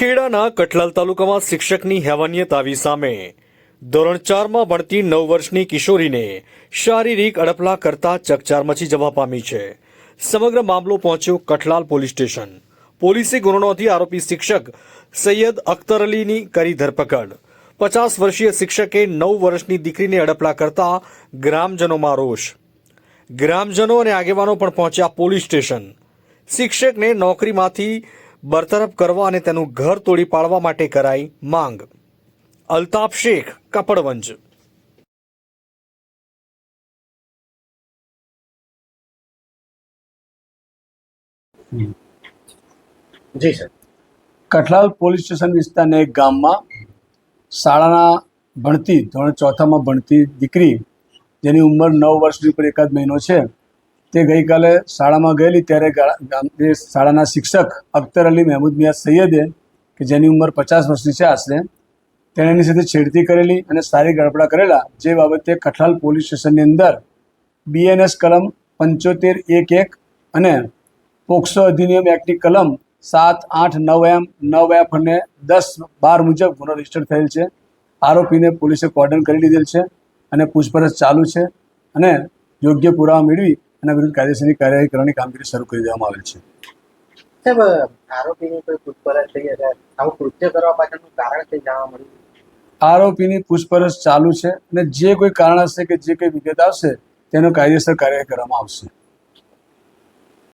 ખેડાના કઠલાલ તાલુકામાં શિક્ષકની હેવાનિયત આવી સામે. ધોરણ ચારમાં ભણતી નવ વર્ષની કિશોરીને શારીરિક અડપલા કરતા ચકચાર મચી જવા પામી છે. સમગ્ર મામલો પહોંચ્યો કઠલાલ પોલીસ સ્ટેશન. પોલીસે ગુનો નોંધી આરોપી શિક્ષક સૈયદ અખ્તર અલીની કરી ધરપકડ. પચાસ વર્ષીય શિક્ષકે નવ વર્ષની દીકરીને અડપલા કરતા ગ્રામજનોમાં રોષ. ગ્રામજનો અને આગેવાનો પણ પહોંચ્યા પોલીસ સ્ટેશન. શિક્ષકને નોકરીમાંથી બરતરફ કરવા અને તેનું ઘર તોડી પાડવા માટે કરાઈ માંગ. અલ્તાફ શેખ કપડવંજ. જી સર. કઠલાલ પોલીસ સ્ટેશન વિસ્તારના એક ગામમાં શાળાના ભણતી ધોરણ ચોથામાં ભણતી દીકરી જેની ઉંમર નવ વર્ષની ઉપર એકાદ મહિનો છે તે ગઈકાલે શાળામાં ગયેલી ત્યારે એ શાળાના શિક્ષક અખ્તર અલી મહેમૂદ મિયા સૈયદે, કે જેની ઉંમર પચાસ વર્ષની છે આશરે, તેણે એની સાથે છેડતી કરેલી અને સારી ગડબડા કરેલા, જે બાબતે કઠલાલ પોલીસ સ્ટેશનની અંદર બીએનએસ કલમ પંચોતેર એક એક અને પોક્સો અધિનિયમ એક્ટની કલમ સાત આઠ નવ એમ નવ એફ અને દસ બાર મુજબ ગુનો રજિસ્ટર થયેલ છે. આરોપીને પોલીસે કોર્ડન કરી લીધેલ છે અને પૂછપરછ ચાલુ છે અને યોગ્ય પુરાવા મેળવી એના વિરુદ્ધ કાયદેસરની કાર્યવાહી કરવાની કામગીરી શરૂ કરી દેવામાં આવેલ છે. સાહેબ આરોપીની કોઈ પૂછપરછ થઈ આવું કૃત્ય કરવા પાછળનું કારણ કંઈ જાણવા મળ્યું? આરોપીની પૂછપરછ ચાલુ છે અને જે કોઈ કારણ હશે કે જે કોઈ વિગત આવશે તેનો કાયદેસર કાર્યવાહી કરવામાં આવશે.